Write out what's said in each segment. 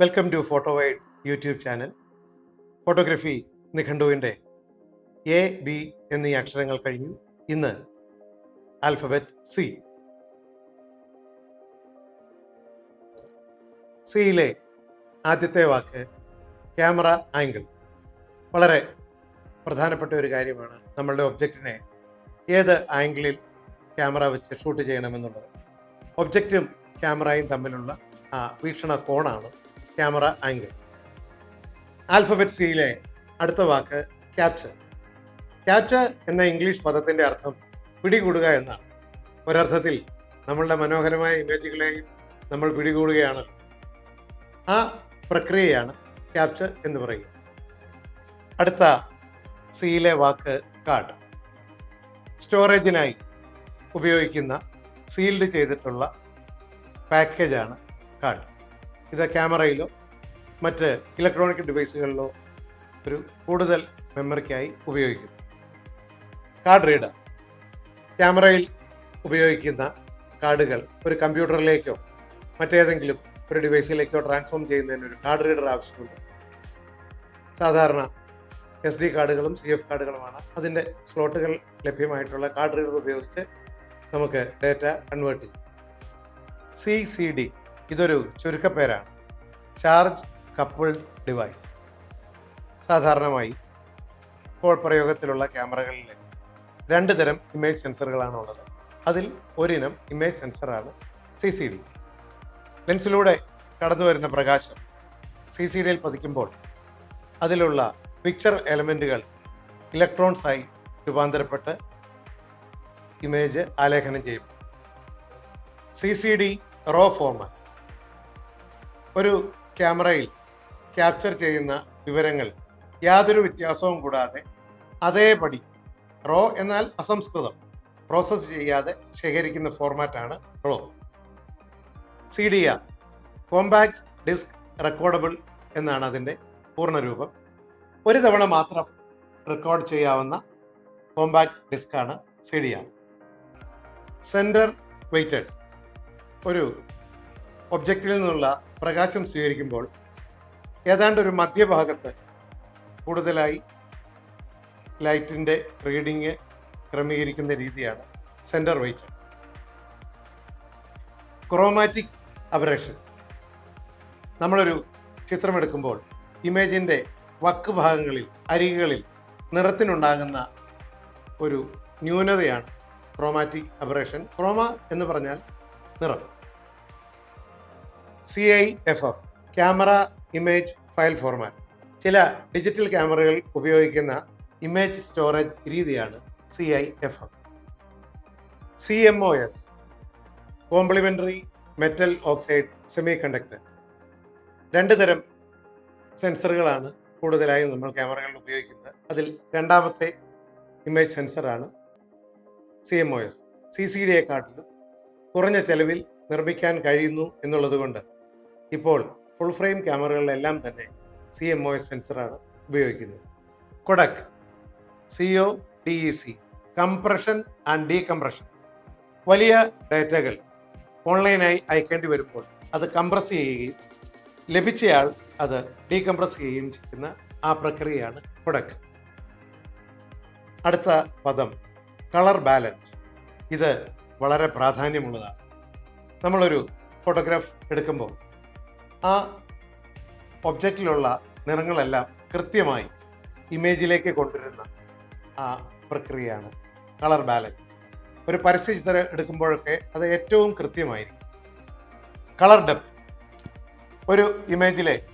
Welcome to photo wide YouTube channel photography നിഘണ്ടുവിന്റെ A B എന്നീ അക്ഷരങ്ങൾ കഴിഞ്ഞു. ഇന്ന് ആൽഫബറ്റ് സി സിയിലെ ആദ്യത്തെ വാക്ക് ക്യാമറ ആംഗിൾ വളരെ പ്രധാനപ്പെട്ട ഒരു കാര്യമാണ് നമ്മളുടെ ഒബ്ജക്റ്റിനെ ഏത് ആംഗിളിൽ ക്യാമറ വെച്ച് ഷൂട്ട് ചെയ്യണമെന്നുള്ളത്. ഒബ്ജക്റ്റും ക്യാമറയും തമ്മിലുള്ള ആ വീക്ഷണ കോണാണ് ക്യാമറ ആംഗിൾ. ആൽഫബറ്റ് സിയിലെ അടുത്ത വാക്ക് ക്യാപ്ചർ. ക്യാപ്ചർ എന്ന ഇംഗ്ലീഷ് പദത്തിന്റെ അർത്ഥം പിടികൂടുക എന്നാണ്. ഒരർത്ഥത്തിൽ നമ്മളുടെ മനോഹരമായ ഇമേജുകളെയും നമ്മൾ പിടികൂടുകയാണ് ആ പ്രക്രിയയാണ് ക്യാപ്ചർ എന്ന് പറയുക. അടുത്ത സിയിലെ വാക്ക് കാർഡ്. സ്റ്റോറേജിനായി ഉപയോഗിക്കുന്ന സീൽഡ് ചെയ്തിട്ടുള്ള പാക്കേജാണ് കാർഡ്. ഇത് ക്യാമറയിലോ മറ്റ് ഇലക്ട്രോണിക് ഡിവൈസുകളിലോ ഒരു കൂടുതൽ മെമ്മറിക്കായി ഉപയോഗിക്കുന്നു. Card reader. ക്യാമറയിൽ ഉപയോഗിക്കുന്ന കാർഡുകൾ ഒരു കമ്പ്യൂട്ടറിലേക്കോ മറ്റേതെങ്കിലും ഒരു ഡിവൈസിലേക്കോ ട്രാൻസ്ഫോം ചെയ്യുന്നതിന് ഒരു കാർഡ് റീഡർ ആവശ്യമുണ്ട്. സാധാരണ എസ് ഡി കാർഡുകളും സി എഫ് കാർഡുകളുമാണ്. അതിന്റെ സ്ലോട്ടുകൾ ലഭ്യമായിട്ടുള്ള കാർഡ് റീഡർ ഉപയോഗിച്ച് നമുക്ക് ഡേറ്റ കൺവേർട്ട് ചെയ്യും. സി സി ഡി ഇതൊരു ചുരുക്കപ്പേരാണ്. ചാർജ് കപ്പിൾഡ് ഡിവൈസ് സാധാരണമായി ഇപ്പോൾ പ്രയോഗത്തിലുള്ള ക്യാമറകളിൽ രണ്ട് തരം ഇമേജ് സെൻസറുകളാണ് ഉള്ളത്. അതിൽ ഒരിനം ഇമേജ് സെൻസറാണ് സി സി ഡി ലെൻസിലൂടെ കടന്നു വരുന്ന പ്രകാശം സി സി ഡിയിൽ പതിക്കുമ്പോൾ അതിലുള്ള പിക്ചർ എലമെന്റുകൾ ഇലക്ട്രോൺസായി രൂപാന്തരപ്പെട്ട് ഇമേജ് ആലേഖനം ചെയ്യും. C C D raw format ഒരു ക്യാമറയിൽ ക്യാപ്ചർ ചെയ്യുന്ന വിവരങ്ങൾ യാതൊരു വ്യത്യാസവും കൂടാതെ അതേപടി റോ എന്നാൽ അസംസ്കൃതം. പ്രോസസ്സ് ചെയ്യാതെ ശേഖരിക്കുന്ന ഫോർമാറ്റാണ് raw. C D R compact disc recordable എന്നാണ് അതിന്റെ പൂർണരൂപം. ഒരു തവണ മാത്രം റെക്കോർഡ് ചെയ്യാവുന്ന compact ഡിസ്കാണ് C D R centre weighted ഒരു ഒബ്ജക്റ്റിൽ നിന്നുള്ള പ്രകാശം സ്വീകരിക്കുമ്പോൾ ഏതാണ്ട് ഒരു മധ്യഭാഗത്ത് കൂടുതലായി ലൈറ്റിന്റെ റീഡിങ് ക്രമീകരിക്കുന്ന രീതിയാണ് സെന്റർ വൈറ്റ്. ക്രോമാറ്റിക് അബറേഷൻ നമ്മളൊരു ചിത്രമെടുക്കുമ്പോൾ ഇമേജിന്റെ വക്ക് ഭാഗങ്ങളിൽ അരികുകളിൽ നിറത്തിനുണ്ടാകുന്ന ഒരു ന്യൂനതയാണ് ക്രോമാറ്റിക് അബറേഷൻ ക്രോമ എന്ന് പറഞ്ഞാൽ നിറം. C I F F camera image file format ചില ഡിജിറ്റൽ ക്യാമറകൾ ഉപയോഗിക്കുന്ന ഇമേജ് സ്റ്റോറേജ് രീതിയാണ് C I F F C M O S complementary metal oxide semiconductor രണ്ട് തരം സെൻസറുകളാണ് കൂടുതലായും നമ്മൾ ക്യാമറകളിൽ ഉപയോഗിക്കുന്നത്. അതിൽ രണ്ടാമത്തെ image സെൻസറാണ് C M O S C C ഡിയെക്കാട്ടിലും കുറഞ്ഞ ചെലവിൽ നിർമ്മിക്കാൻ കഴിയുന്നു എന്നുള്ളതുകൊണ്ട് ഇപ്പോൾ ഫുൾ ഫ്രെയിം ക്യാമറകളിലെല്ലാം തന്നെ സി എം ഒ എസ് സെൻസറാണ് ഉപയോഗിക്കുന്നത്. Kodak C O D E C compression and decompression വലിയ ഡാറ്റകൾ ഓൺലൈനായി അയക്കേണ്ടി വരുമ്പോൾ അത് കംപ്രസ് ചെയ്യുകയും ലഭിച്ചയാൾ അത് ഡീകംപ്രസ് ചെയ്യുകയും ചെയ്യുന്ന ആ പ്രക്രിയയാണ് കൊടക്. അടുത്ത പദം കളർ ബാലൻസ് ഇത് വളരെ പ്രാധാന്യമുള്ളതാണ്. നമ്മളൊരു ഫോട്ടോഗ്രാഫ് എടുക്കുമ്പോൾ ആ ഒബ്ജക്റ്റിലുള്ള നിറങ്ങളെല്ലാം കൃത്യമായി ഇമേജിലേക്ക് കൊണ്ടുവരുന്ന ആ പ്രക്രിയയാണ് കളർ ബാലൻസ് ഒരു പരസ്യ ചിത്രം എടുക്കുമ്പോഴൊക്കെ അത് ഏറ്റവും കൃത്യമായിരിക്കും. കളർ ഡെപ്ത് ഒരു ഇമേജിലെ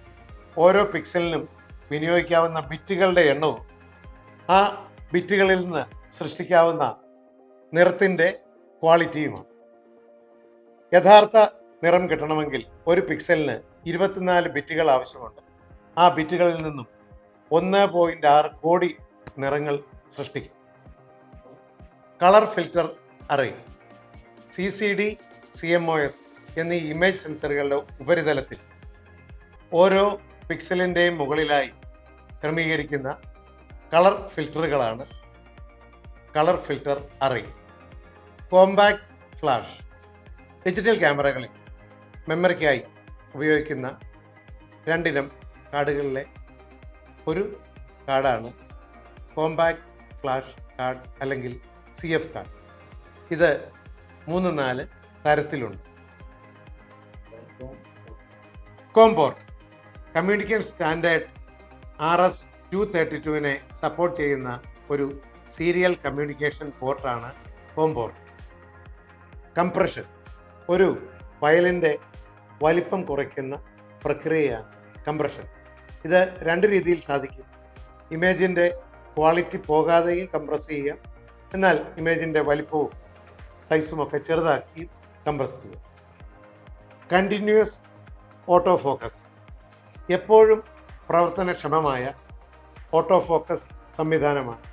ഓരോ പിക്സലിനും വിനിയോഗിക്കാവുന്ന ബിറ്റുകളുടെ എണ്ണവും ആ ബിറ്റുകളിൽ നിന്ന് സൃഷ്ടിക്കാവുന്ന നിറത്തിന്റെ ക്വാളിറ്റിയുമാണ് യഥാർത്ഥ നിറം കിട്ടണമെങ്കിൽ ഒരു പിക്സലിന് ഇരുപത്തിനാല് ബിറ്റുകൾ ആവശ്യമുണ്ട്. ആ ബിറ്റുകളിൽ നിന്നും ഒന്ന് പോയിന്റ് ആറ് കോടി നിറങ്ങൾ സൃഷ്ടിക്കും. Colour filter array C C D C M O S എന്നീ ഇമേജ് സെൻസറുകളുടെ ഉപരിതലത്തിൽ ഓരോ പിക്സലിന്റെയും മുകളിലായി ക്രമീകരിക്കുന്ന colour ഫിൽറ്ററുകളാണ് colour filter array. Compact flash digital ക്യാമറകളിൽ മെമ്മറിക്കായി ഉപയോഗിക്കുന്ന രണ്ടിനം കാർഡുകളിലെ ഒരു കാർഡാണ് കോമ്പാക്ട് ഫ്ലാഷ് കാർഡ് അല്ലെങ്കിൽ സി എഫ് കാർഡ്. ഇത് മൂന്ന് നാല് തരത്തിലുണ്ട്. COM port communication standard R S two thirty ടുവിനെ support ചെയ്യുന്ന ഒരു സീരിയൽ കമ്മ്യൂണിക്കേഷൻ പോർട്ടാണ് കോംപോർട്ട് കംപ്രഷൻ. ഒരു ഫയലിന്റെ വലിപ്പം കുറയ്ക്കുന്ന പ്രക്രിയയാണ് കംപ്രഷൻ. ഇത് രണ്ട് രീതിയിൽ സാധിക്കും. ഇമേജിന്റെ ക്വാളിറ്റി പോകാതെയും കംപ്രസ് ചെയ്യാം എന്നാൽ ഇമേജിന്റെ വലിപ്പവും സൈസും ഒക്കെ ചെറുതാക്കി കംപ്രസ് ചെയ്യാം കണ്ടിന്യൂസ് ഓട്ടോ ഫോക്കസ് എപ്പോഴും പ്രവർത്തനക്ഷമമായ ഓട്ടോ ഫോക്കസ് സംവിധാനമാണ്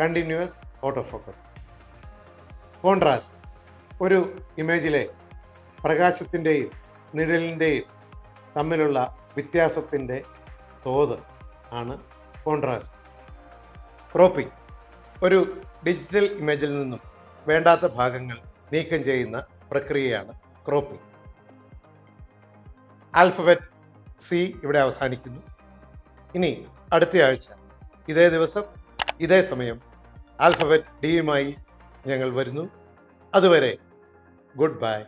കണ്ടിന്യൂസ് ഓട്ടോ ഫോക്കസ് കോൺട്രാസ്റ്റ്. ഒരു ഇമേജിലെ പ്രകാശത്തിന്റെയും നിഴലിന്റെയും തമ്മിലുള്ള വ്യത്യാസത്തിന്റെ തോത് ആണ് കോൺട്രാസ്റ്റ് ക്രോപ്പിംഗ് ഒരു ഡിജിറ്റൽ ഇമേജിൽ നിന്നും വേണ്ടാത്ത ഭാഗങ്ങൾ നീക്കം ചെയ്യുന്ന പ്രക്രിയയാണ് ക്രോപ്പിംഗ് ആൽഫബറ്റ് സി ഇവിടെ അവസാനിക്കുന്നു. ഇനി അടുത്ത ആഴ്ച ഇതേ ദിവസം ഇതേ സമയം ആൽഫബറ്റ് ഡിയുമായി ഞങ്ങൾ വരുന്നു. അതുവരെ ഗുഡ് ബൈ